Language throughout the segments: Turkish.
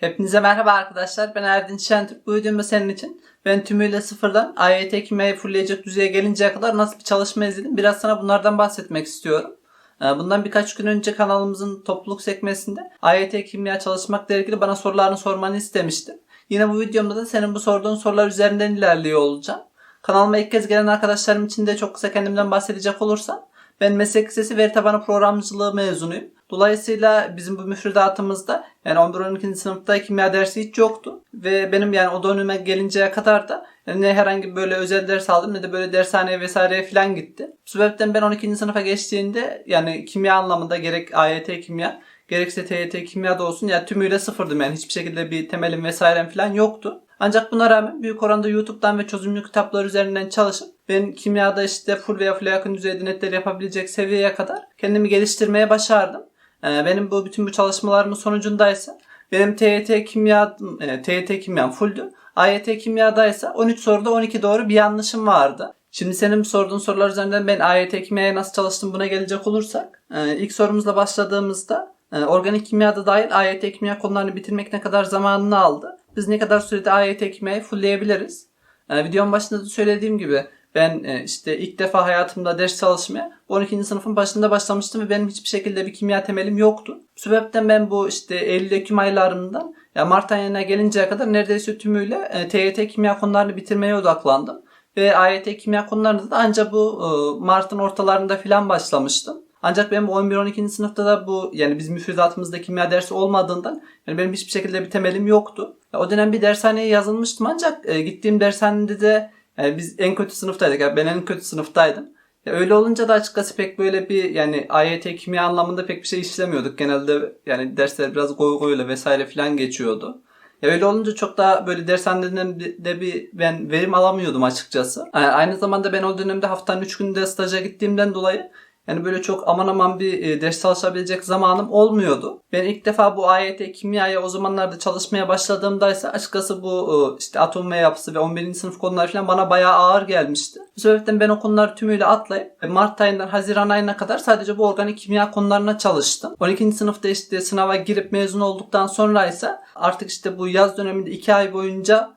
Hepinize merhaba arkadaşlar. Ben Erdinç Şentürk. Bu videomda senin için ben tümüyle sıfırdan AYT kimyayı fullleyecek düzeye gelinceye kadar nasıl bir çalışma izledim. Biraz sana bunlardan bahsetmek istiyorum. Ee, Bundan birkaç gün önce kanalımızın topluluk sekmesinde AYT kimya çalışmakla ilgili bana sorularını sormanı istemiştim. Yine bu videomda da senin bu sorduğun sorular üzerinden ilerliyor olacağım. Kanalıma ilk kez gelen arkadaşlarım için de çok kısa kendimden bahsedecek olursam ben meslek lisesi veri tabanı programcılığı mezunuyum. Dolayısıyla bizim bu müfredatımızda yani 11-12. sınıfta kimya dersi hiç yoktu. Ve benim yani o döneme gelinceye kadar da yani ne herhangi böyle özel ders aldım ne de böyle dershaneye vesaireye falan gitti. Bu sebepten ben 12. sınıfa geçtiğinde yani kimya anlamında gerek AYT kimya gerekse TYT kimya da olsun ya tümüyle sıfırdım yani hiçbir şekilde bir temelim vesairem falan yoktu. Ancak buna rağmen büyük oranda YouTube'dan ve çözümlü kitaplar üzerinden çalışıp ben kimyada işte full veya full yakın düzeyde netler yapabilecek seviyeye kadar kendimi geliştirmeye başardım. Ee, Benim bu bütün bu çalışmalarımın sonucundaysa benim TYT kimya e, TYT kimyam fulldü. AYT kimyadaysa 13 soruda 12 doğru bir yanlışım vardı. Şimdi senin sorduğun sorular üzerinden ben AYT kimyaya nasıl çalıştım buna gelecek olursak e, ilk sorumuzla başladığımızda e, organik kimyada dahil AYT kimya konularını bitirmek ne kadar zamanını aldı? Biz ne kadar sürede AYT kimyayı fullleyebiliriz? E, videonun başında da söylediğim gibi ben e, işte ilk defa hayatımda ders çalışmaya 12. sınıfın başında başlamıştım ve benim hiçbir şekilde bir kimya temelim yoktu. Bu sebepten ben bu işte Eylül-Ekim aylarından ya Mart ayına gelinceye kadar neredeyse tümüyle e, TYT kimya konularını bitirmeye odaklandım. Ve AYT kimya konularında da ancak bu e, Mart'ın ortalarında filan başlamıştım. Ancak benim bu 11-12. sınıfta da bu yani bizim müfredatımızda kimya dersi olmadığından yani benim hiçbir şekilde bir temelim yoktu. Ya o dönem bir dershaneye yazılmıştım ancak e, gittiğim dershanede de yani biz en kötü sınıftaydık. Yani ben en kötü sınıftaydım. Ya öyle olunca da açıkçası pek böyle bir yani AYT kimya anlamında pek bir şey işlemiyorduk. Genelde yani dersler biraz goy goyla vesaire filan geçiyordu. Ya öyle olunca çok daha böyle dershaneden de bir ben verim alamıyordum açıkçası. Yani aynı zamanda ben o dönemde haftanın 3 günde staja gittiğimden dolayı yani böyle çok aman aman bir e, ders çalışabilecek zamanım olmuyordu. Ben ilk defa bu AYT kimyaya o zamanlarda çalışmaya başladığımdaysa açıkçası bu e, işte atom ve yapısı ve 11. sınıf konular falan bana bayağı ağır gelmişti. Bu sebepten ben o konuları tümüyle atlayıp e, Mart ayından Haziran ayına kadar sadece bu organik kimya konularına çalıştım. 12. sınıfta işte sınava girip mezun olduktan sonra ise artık işte bu yaz döneminde 2 ay boyunca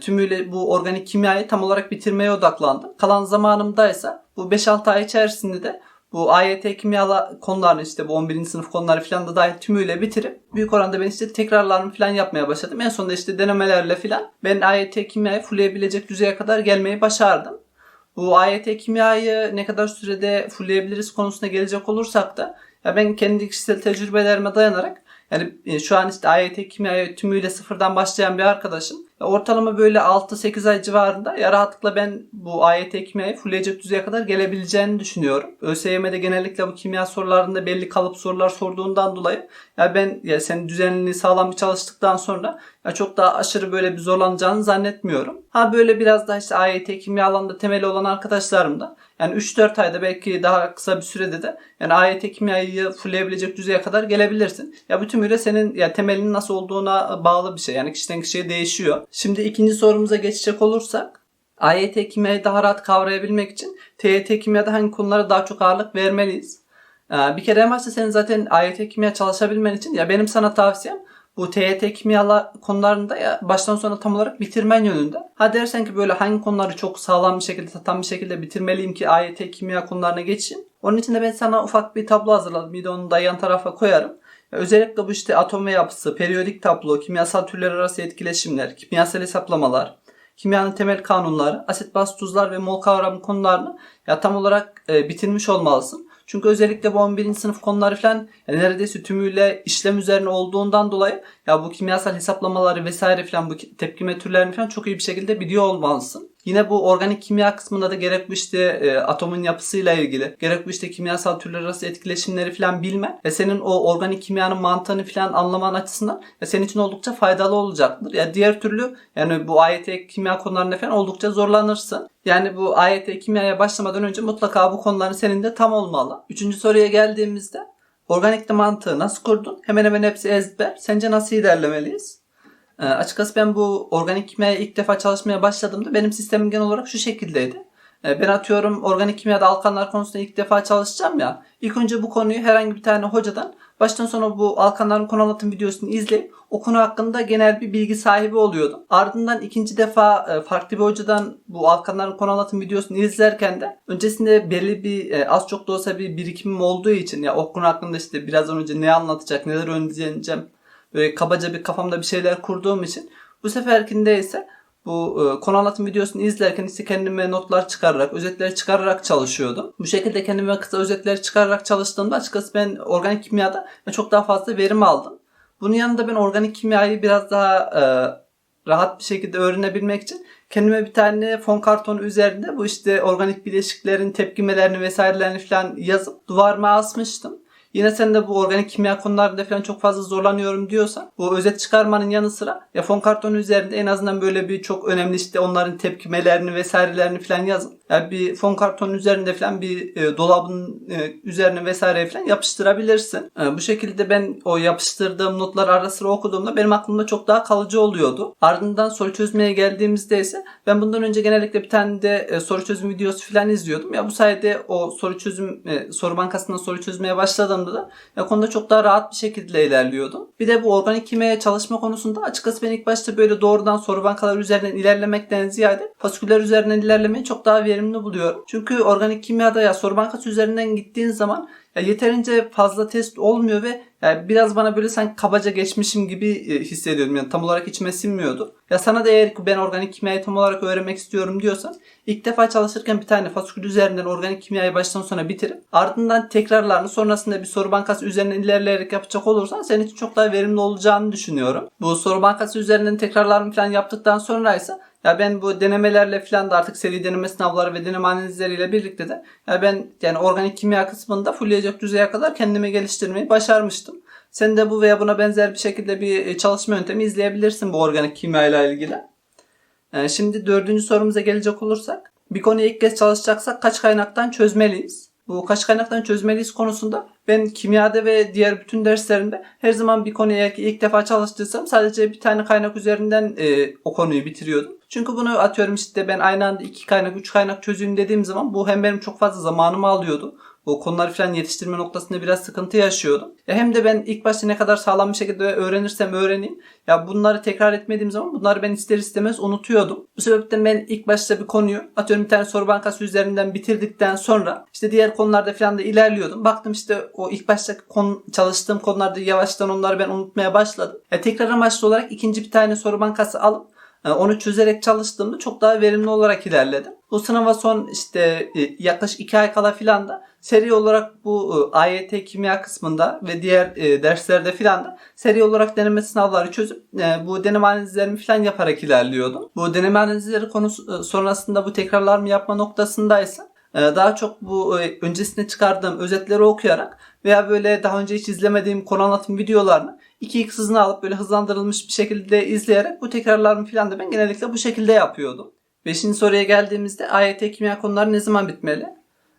tümüyle bu organik kimyayı tam olarak bitirmeye odaklandım. Kalan zamanımda ise bu 5-6 ay içerisinde de bu AYT kimya konularını işte bu 11. sınıf konuları falan da dahil tümüyle bitirip büyük oranda ben işte tekrarlarımı falan yapmaya başladım. En sonunda işte denemelerle falan ben AYT kimyayı fullleyebilecek düzeye kadar gelmeyi başardım. Bu AYT kimyayı ne kadar sürede fullleyebiliriz konusuna gelecek olursak da ya ben kendi kişisel tecrübelerime dayanarak yani e, şu an işte AYT kimyaya tümüyle sıfırdan başlayan bir arkadaşım ortalama böyle 6-8 ay civarında ya rahatlıkla ben bu AYT kimyayı fullleyecek düzeye kadar gelebileceğini düşünüyorum. ÖSYM'de genellikle bu kimya sorularında belli kalıp sorular sorduğundan dolayı ya ben ya sen düzenli sağlam bir çalıştıktan sonra ya çok daha aşırı böyle bir zorlanacağını zannetmiyorum. Ha böyle biraz daha işte AYT kimya alanında temeli olan arkadaşlarım da yani 3-4 ayda belki daha kısa bir sürede de yani AYT kimyayı fullleyebilecek düzeye kadar gelebilirsin. Ya bu tümüyle senin ya temelinin nasıl olduğuna bağlı bir şey. Yani kişiden kişiye değişiyor. Şimdi ikinci sorumuza geçecek olursak AYT kimyayı daha rahat kavrayabilmek için TYT kimyada hangi konulara daha çok ağırlık vermeliyiz? Ee, Bir kere en başta senin zaten AYT kimya çalışabilmen için ya benim sana tavsiyem bu TYT kimya konularında ya baştan sona tam olarak bitirmen yönünde. Ha dersen ki böyle hangi konuları çok sağlam bir şekilde, tam bir şekilde bitirmeliyim ki AYT kimya konularına geçeyim. Onun için de ben sana ufak bir tablo hazırladım. Bir de onu da yan tarafa koyarım. Özellikle bu işte atom ve yapısı, periyodik tablo, kimyasal türler arası etkileşimler, kimyasal hesaplamalar, kimyanın temel kanunları, asit baz tuzlar ve mol kavramı konularını ya tam olarak e, bitirmiş olmalısın. Çünkü özellikle bu 11. sınıf konuları falan yani neredeyse tümüyle işlem üzerine olduğundan dolayı ya bu kimyasal hesaplamaları vesaire falan bu tepkime türlerini falan çok iyi bir şekilde biliyor olmalısın. Yine bu organik kimya kısmında da gerek bu işte e, atomun yapısıyla ilgili, gerek bu işte kimyasal türler arası etkileşimleri falan bilme ve senin o organik kimyanın mantığını falan anlaman açısından ya senin için oldukça faydalı olacaktır. Ya diğer türlü yani bu AYT kimya konularında falan oldukça zorlanırsın. Yani bu AYT kimyaya başlamadan önce mutlaka bu konuların senin de tam olmalı. Üçüncü soruya geldiğimizde organikte mantığı nasıl kurdun? Hemen hemen hepsi ezber. Sence nasıl ilerlemeliyiz? Ee, açıkçası ben bu organik kimyaya ilk defa çalışmaya başladığımda benim sistemim genel olarak şu şekildeydi. E, Ben atıyorum organik kimyada alkanlar konusunda ilk defa çalışacağım ya. İlk önce bu konuyu herhangi bir tane hocadan baştan sona bu alkanların konu anlatım videosunu izleyip o konu hakkında genel bir bilgi sahibi oluyordum. Ardından ikinci defa e, farklı bir hocadan bu alkanların konu anlatım videosunu izlerken de öncesinde belli bir e, az çok da olsa bir birikimim olduğu için ya o konu hakkında işte birazdan önce ne anlatacak, neler öğreneceğim böyle kabaca bir kafamda bir şeyler kurduğum için bu seferkinde ise bu e, konu anlatım videosunu izlerken işte kendime notlar çıkararak, özetler çıkararak çalışıyordum. Bu şekilde kendime kısa özetler çıkararak çalıştığımda açıkçası ben organik kimyada çok daha fazla verim aldım. Bunun yanında ben organik kimyayı biraz daha e, rahat bir şekilde öğrenebilmek için kendime bir tane fon kartonu üzerinde bu işte organik bileşiklerin tepkimelerini vesairelerini falan yazıp duvarıma asmıştım. Yine sen de bu organik kimya konularında falan çok fazla zorlanıyorum diyorsan bu özet çıkarmanın yanı sıra ya fon kartonu üzerinde en azından böyle bir çok önemli işte onların tepkimelerini vesairelerini falan yazın. Yani bir fon kartonun üzerinde falan bir e, dolabın e, üzerine vesaire falan yapıştırabilirsin. E, bu şekilde ben o yapıştırdığım notlar ara sıra okuduğumda benim aklımda çok daha kalıcı oluyordu. Ardından soru çözmeye geldiğimizde ise ben bundan önce genellikle bir tane de e, soru çözüm videosu falan izliyordum. Ya bu sayede o soru çözüm e, soru bankasından soru çözmeye başladığımda da ya konuda çok daha rahat bir şekilde ilerliyordum. Bir de bu organik kimyaya çalışma konusunda açıkçası ben ilk başta böyle doğrudan soru bankaları üzerinden ilerlemekten ziyade fasiküller üzerinden ilerlemeyi çok daha verimli buluyorum. Çünkü organik kimyada ya soru bankası üzerinden gittiğin zaman ya yeterince fazla test olmuyor ve yani biraz bana böyle sanki kabaca geçmişim gibi e, hissediyorum. Yani tam olarak içime sinmiyordu. Ya sana da eğer ben organik kimyayı tam olarak öğrenmek istiyorum diyorsan ilk defa çalışırken bir tane fasikül üzerinden organik kimyayı baştan sona bitirip ardından tekrarlarını sonrasında bir soru bankası üzerinden ilerleyerek yapacak olursan senin için çok daha verimli olacağını düşünüyorum. Bu soru bankası üzerinden tekrarlarını falan yaptıktan sonra ise ya ben bu denemelerle falan da artık seri deneme sınavları ve deneme analizleriyle birlikte de ya ben yani organik kimya kısmında fullleyecek düzeye kadar kendimi geliştirmeyi başarmıştım. Sen de bu veya buna benzer bir şekilde bir e, çalışma yöntemi izleyebilirsin bu organik kimya ile ilgili. Ee, Şimdi dördüncü sorumuza gelecek olursak bir konuyu ilk kez çalışacaksak kaç kaynaktan çözmeliyiz? Bu kaç kaynaktan çözmeliyiz konusunda ben kimyada ve diğer bütün derslerimde her zaman bir konuya ilk defa çalıştıysam sadece bir tane kaynak üzerinden e, o konuyu bitiriyordum. Çünkü bunu atıyorum işte ben aynı anda iki kaynak, üç kaynak çözeyim dediğim zaman bu hem benim çok fazla zamanımı alıyordu. Bu konuları falan yetiştirme noktasında biraz sıkıntı yaşıyordum. Ya hem de ben ilk başta ne kadar sağlam bir şekilde öğrenirsem öğreneyim. Ya bunları tekrar etmediğim zaman bunları ben ister istemez unutuyordum. Bu sebepten ben ilk başta bir konuyu atıyorum bir tane soru bankası üzerinden bitirdikten sonra işte diğer konularda falan da ilerliyordum. Baktım işte o ilk başta konu, çalıştığım konularda yavaştan onları ben unutmaya başladım. Ya tekrar amaçlı olarak ikinci bir tane soru bankası alıp e, onu çözerek çalıştığımda çok daha verimli olarak ilerledim. Bu sınava son işte e, yaklaşık 2 ay kala filan da seri olarak bu e, AYT kimya kısmında ve diğer derslerde filan da seri olarak deneme sınavları çözüp bu deneme analizlerimi filan yaparak ilerliyordum. Bu deneme analizleri konusu sonrasında bu tekrarlarımı yapma noktasındaysa daha çok bu öncesinde çıkardığım özetleri okuyarak veya böyle daha önce hiç izlemediğim konu anlatım videolarını 2x hızını alıp böyle hızlandırılmış bir şekilde izleyerek bu tekrarlarımı falan da ben genellikle bu şekilde yapıyordum. Beşinci soruya geldiğimizde AYT kimya konuları ne zaman bitmeli?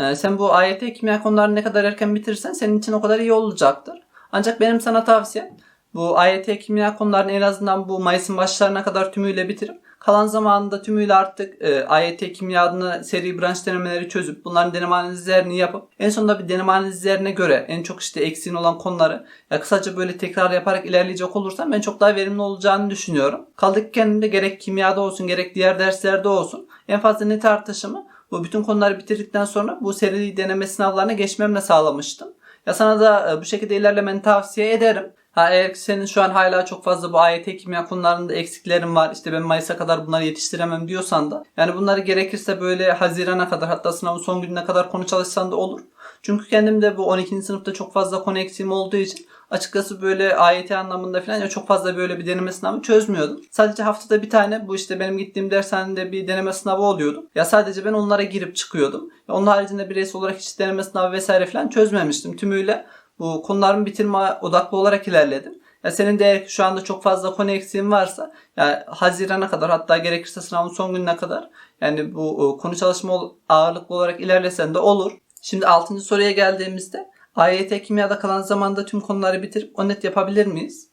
Ee, sen bu AYT kimya konularını ne kadar erken bitirirsen senin için o kadar iyi olacaktır. Ancak benim sana tavsiyem bu AYT kimya konularını en azından bu Mayıs'ın başlarına kadar tümüyle bitirip Kalan zamanında tümüyle artık e, AYT kimya adına seri branş denemeleri çözüp bunların deneme analizlerini yapıp en sonunda bir deneme analizlerine göre en çok işte eksiğin olan konuları ya kısaca böyle tekrar yaparak ilerleyecek olursam ben çok daha verimli olacağını düşünüyorum. Kaldık kendimde gerek kimyada olsun gerek diğer derslerde olsun en fazla net artışımı bu bütün konuları bitirdikten sonra bu seri deneme sınavlarına geçmemle sağlamıştım. Ya sana da e, bu şekilde ilerlemeni tavsiye ederim. Ha eğer senin şu an hala çok fazla bu AYT kimya konularında eksiklerin var. işte ben Mayıs'a kadar bunları yetiştiremem diyorsan da yani bunları gerekirse böyle Haziran'a kadar hatta sınavın son gününe kadar konu çalışsan da olur. Çünkü kendim de bu 12. sınıfta çok fazla konu eksiğim olduğu için açıkçası böyle AYT anlamında falan ya çok fazla böyle bir deneme sınavı çözmüyordum. Sadece haftada bir tane bu işte benim gittiğim dershanede bir deneme sınavı oluyordu. Ya sadece ben onlara girip çıkıyordum. Ya onun haricinde bireysel olarak hiç deneme sınavı vesaire falan çözmemiştim. Tümüyle bu konuların bitirme odaklı olarak ilerledim. Ya senin de şu anda çok fazla konu eksiğin varsa ya Haziran'a kadar hatta gerekirse sınavın son gününe kadar yani bu e, konu çalışma ağırlıklı olarak ilerlesen de olur. Şimdi 6. soruya geldiğimizde AYT kimyada kalan zamanda tüm konuları bitirip o yapabilir miyiz?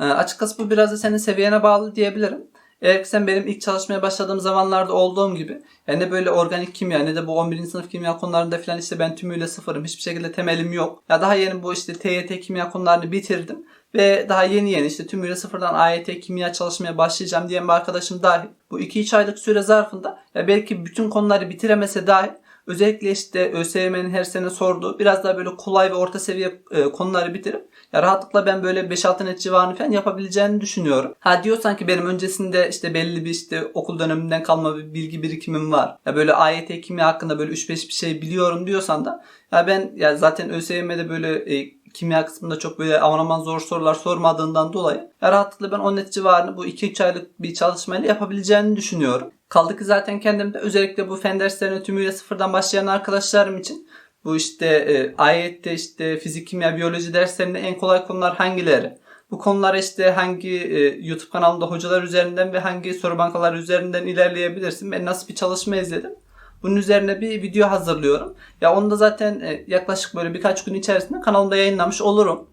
E, açıkçası bu biraz da senin seviyene bağlı diyebilirim. Eğer ki sen benim ilk çalışmaya başladığım zamanlarda olduğum gibi yani ne böyle organik kimya ne de bu 11. sınıf kimya konularında falan işte ben tümüyle sıfırım. Hiçbir şekilde temelim yok. Ya daha yeni bu işte TYT kimya konularını bitirdim. Ve daha yeni yeni işte tümüyle sıfırdan AYT kimya çalışmaya başlayacağım diyen bir arkadaşım dahil. Bu 2-3 aylık süre zarfında ya belki bütün konuları bitiremese dahi özellikle işte ÖSYM'nin her sene sorduğu biraz daha böyle kolay ve orta seviye e, konuları bitirip ya rahatlıkla ben böyle 5-6 net civarını falan yapabileceğini düşünüyorum. Ha diyorsan ki benim öncesinde işte belli bir işte okul döneminden kalma bir bilgi birikimim var. Ya böyle AYT kimya hakkında böyle 3-5 bir şey biliyorum diyorsan da ya ben ya zaten ÖSYM'de böyle e, kimya kısmında çok böyle aman aman zor sorular sormadığından dolayı rahatlıkla ben 10 net civarını bu 2-3 aylık bir çalışmayla yapabileceğini düşünüyorum. Kaldı ki zaten kendimde özellikle bu fen derslerine tümüyle sıfırdan başlayan arkadaşlarım için bu işte e, AYT'de işte fizik, kimya, biyoloji derslerinde en kolay konular hangileri? Bu konular işte hangi e, YouTube kanalında hocalar üzerinden ve hangi soru bankaları üzerinden ilerleyebilirsin? Ben nasıl bir çalışma izledim? Bunun üzerine bir video hazırlıyorum. Ya onu da zaten e, yaklaşık böyle birkaç gün içerisinde kanalımda yayınlamış olurum.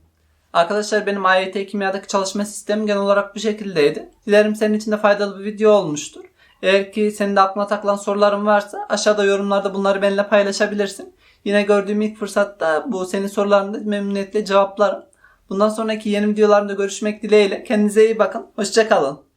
Arkadaşlar benim AYT kimyadaki çalışma sistemim genel olarak bu şekildeydi. Dilerim senin için de faydalı bir video olmuştur. Eğer ki senin de aklına takılan soruların varsa aşağıda yorumlarda bunları benimle paylaşabilirsin. Yine gördüğüm ilk fırsatta bu senin sorularını memnuniyetle cevaplarım. Bundan sonraki yeni videolarımda görüşmek dileğiyle. Kendinize iyi bakın. Hoşçakalın.